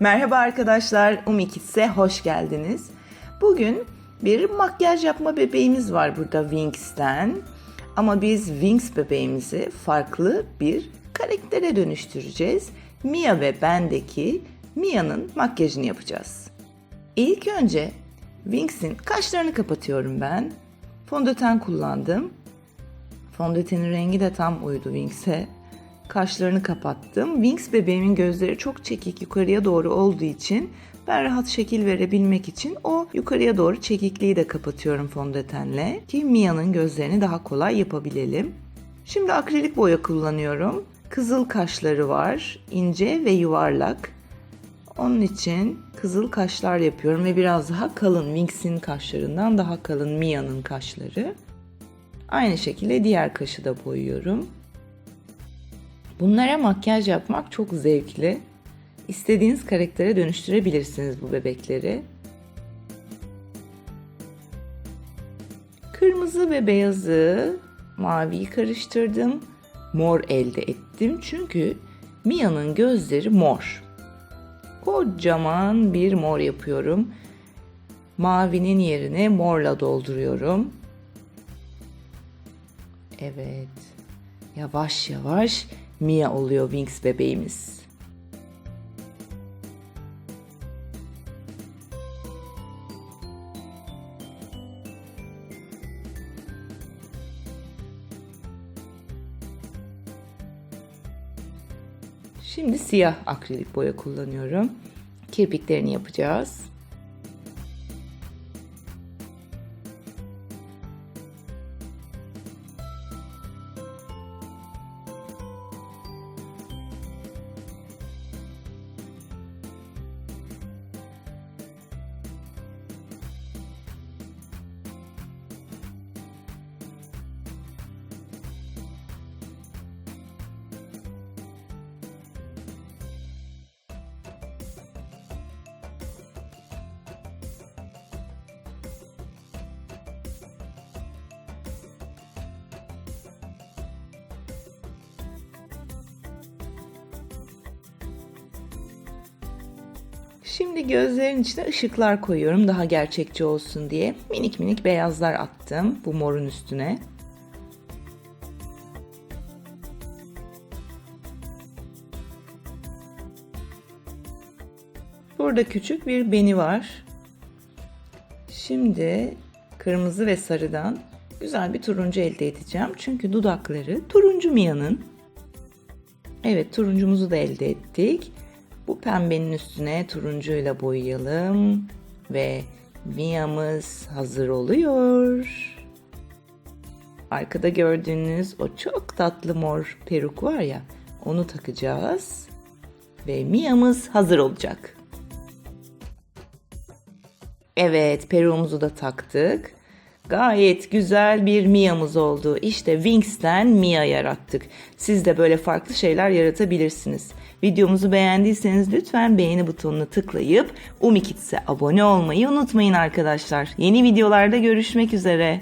Merhaba arkadaşlar, Umikits'e hoş geldiniz. Bugün bir makyaj yapma bebeğimiz var burada Wings'ten. Ama biz Wings bebeğimizi farklı bir karaktere dönüştüreceğiz. Mia ve bendeki Mia'nın makyajını yapacağız. İlk önce Wings'in kaşlarını kapatıyorum ben. Fondöten kullandım. Fondötenin rengi de tam uydu Wings'e. Kaşlarını kapattım. Wings bebeğimin gözleri çok çekik yukarıya doğru olduğu için ben rahat şekil verebilmek için o yukarıya doğru çekikliği de kapatıyorum fondötenle ki Mia'nın gözlerini daha kolay yapabilelim. Şimdi akrilik boya kullanıyorum. Kızıl kaşları var, ince ve yuvarlak. Onun için kızıl kaşlar yapıyorum ve biraz daha kalın Wings'in kaşlarından daha kalın Mia'nın kaşları. Aynı şekilde diğer kaşı da boyuyorum. Bunlara makyaj yapmak çok zevkli. İstediğiniz karaktere dönüştürebilirsiniz bu bebekleri. Kırmızı ve beyazı maviyi karıştırdım. Mor elde ettim çünkü Mia'nın gözleri mor. Kocaman bir mor yapıyorum. Mavinin yerine morla dolduruyorum. Evet. Yavaş yavaş Mia oluyor Wings bebeğimiz. Şimdi siyah akrilik boya kullanıyorum. Kirpiklerini yapacağız. Şimdi gözlerin içine ışıklar koyuyorum daha gerçekçi olsun diye. Minik minik beyazlar attım bu morun üstüne. Burada küçük bir beni var. Şimdi kırmızı ve sarıdan güzel bir turuncu elde edeceğim. Çünkü dudakları turuncu Mia'nın. Evet turuncumuzu da elde ettik. Bu pembenin üstüne turuncuyla boyayalım ve Mia'mız hazır oluyor. Arkada gördüğünüz o çok tatlı mor peruk var ya onu takacağız ve Mia'mız hazır olacak. Evet peruğumuzu da taktık. Gayet güzel bir Mia'mız oldu. İşte Wings'ten Mia yarattık. Siz de böyle farklı şeyler yaratabilirsiniz. Videomuzu beğendiyseniz lütfen beğeni butonuna tıklayıp Umi Kids'e abone olmayı unutmayın arkadaşlar. Yeni videolarda görüşmek üzere.